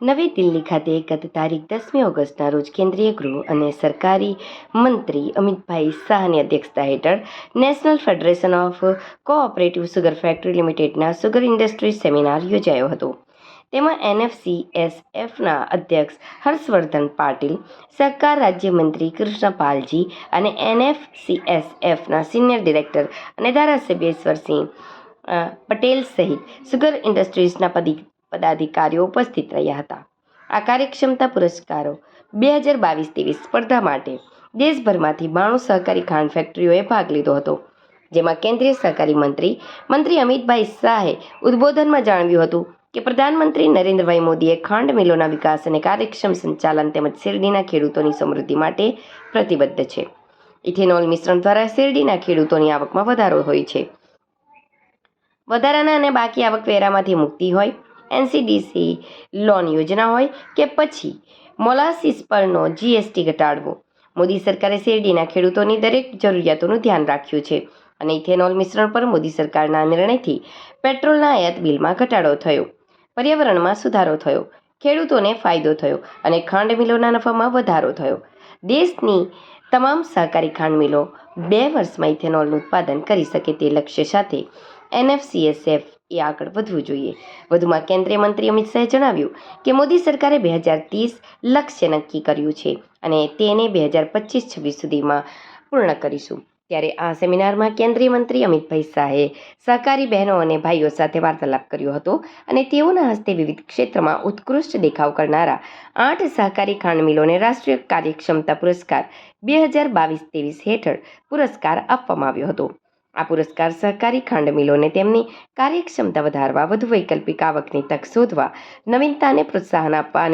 નવી દિલ્હી ખાતે ગત તારીખ દસમી ઓગસ્ટના રોજ કેન્દ્રીય ગૃહ અને સરકારી મંત્રી અમિતભાઈ શાહની અધ્યક્ષતા હેઠળ national federation of cooperative sugar factory લિમિટેડના સુગર ઇન્ડસ્ટ્રીઝ સેમિનાર યોજાયો હતો. તેમાં એનએફસીએસએફના અધ્યક્ષ હર્ષવર્ધન પાટીલ, સહકાર રાજ્યમંત્રી કૃષ્ણપાલજી અને એનએફસીએસએફના સિનિયર ડિરેક્ટર અને ધારાસભ્ય ઈશ્વરસિંહ પટેલ સહિત સુગર ઇન્ડસ્ટ્રીઝના પદી પદાધિકારીઓ ઉપસ્થિત રહ્યા હતા. આ કાર્યક્ષમતા પુરસ્કારો બે હજાર બાવીસ ત્રેવીસ સ્પર્ધા માટે દેશભરમાંથી બાણું સહકારી ખાંડ ફેક્ટરીઓએ ભાગ લીધો હતો. જેમાં કેન્દ્રીય સહકારી મંત્રી મંત્રી અમિતભાઈ શાહે ઉદ્બોધનમાં જણાવ્યું હતું કે પ્રધાનમંત્રી નરેન્દ્રભાઈ મોદીએ ખાંડ મિલોના વિકાસ અને કાર્યક્ષમ સંચાલન તેમજ શેરડીના ખેડૂતોની સમૃદ્ધિ માટે પ્રતિબદ્ધ છે. ઇથેનોલ મિશ્રણ દ્વારા શેરડીના ખેડૂતોની આવકમાં વધારો હોય છે. વધારાના અને બાકી આવકવેરામાંથી મુક્તિ હોય એનસીડીસી લોન યોજના હોય કે પછી મોલાસીસ પરનો જીએસટી ઘટાડવો. મોદી સરકારે શેરડીના ખેડૂતોની દરેક જરૂરિયાતોનું ધ્યાન રાખ્યું છે અને ઇથેનોલ મિશ્રણ પર મોદી સરકારના નિર્ણયથી પેટ્રોલના આયાત બિલમાં ઘટાડો થયો. પર્યાવરણમાં સુધારો થયો, ખેડૂતોને ફાયદો થયો અને ખાંડ મિલોના નફામાં વધારો થયો. દેશની તમામ સહકારી ખાંડ મિલો બે વર્ષમાં ઇથેનોલનું ઉત્પાદન કરી શકે તે લક્ષ્ય સાથે એનએફસીએસએફ એ આગળ વધવું જોઈએ. વધુમાં કેન્દ્રીય મંત્રી અમિત શાહે જણાવ્યું કે મોદી સરકારે બે હજાર ત્રીસ લક્ષ્ય નક્કી કર્યું છે અને તેને બે હજાર પચીસ છવ્વીસ સુધીમાં પૂર્ણ કરીશું. ત્યારે આ સેમિનારમાં કેન્દ્રીય મંત્રી અમિતભાઈ શાહે સહકારી બહેનો અને ભાઈઓ સાથે વાર્તાલાપ કર્યો હતો અને તેઓના હસ્તે વિવિધ ક્ષેત્રમાં ઉત્કૃષ્ટ દેખાવ કરનારા આઠ સહકારી ખાંડ મિલોને રાષ્ટ્રીય કાર્યક્ષમતા પુરસ્કાર બે હજાર બાવીસ ત્રેવીસ હેઠળ પુરસ્કાર આપવામાં આવ્યો હતો. આ પુરસ્કાર સહકારી ખાંડ મિલોને તેમની કાર્યક્ષમતા વધારવા વધુ વૈકલ્પિક આવકની તક શોધવા નવીનતાને પ્રોત્સાહન આપવા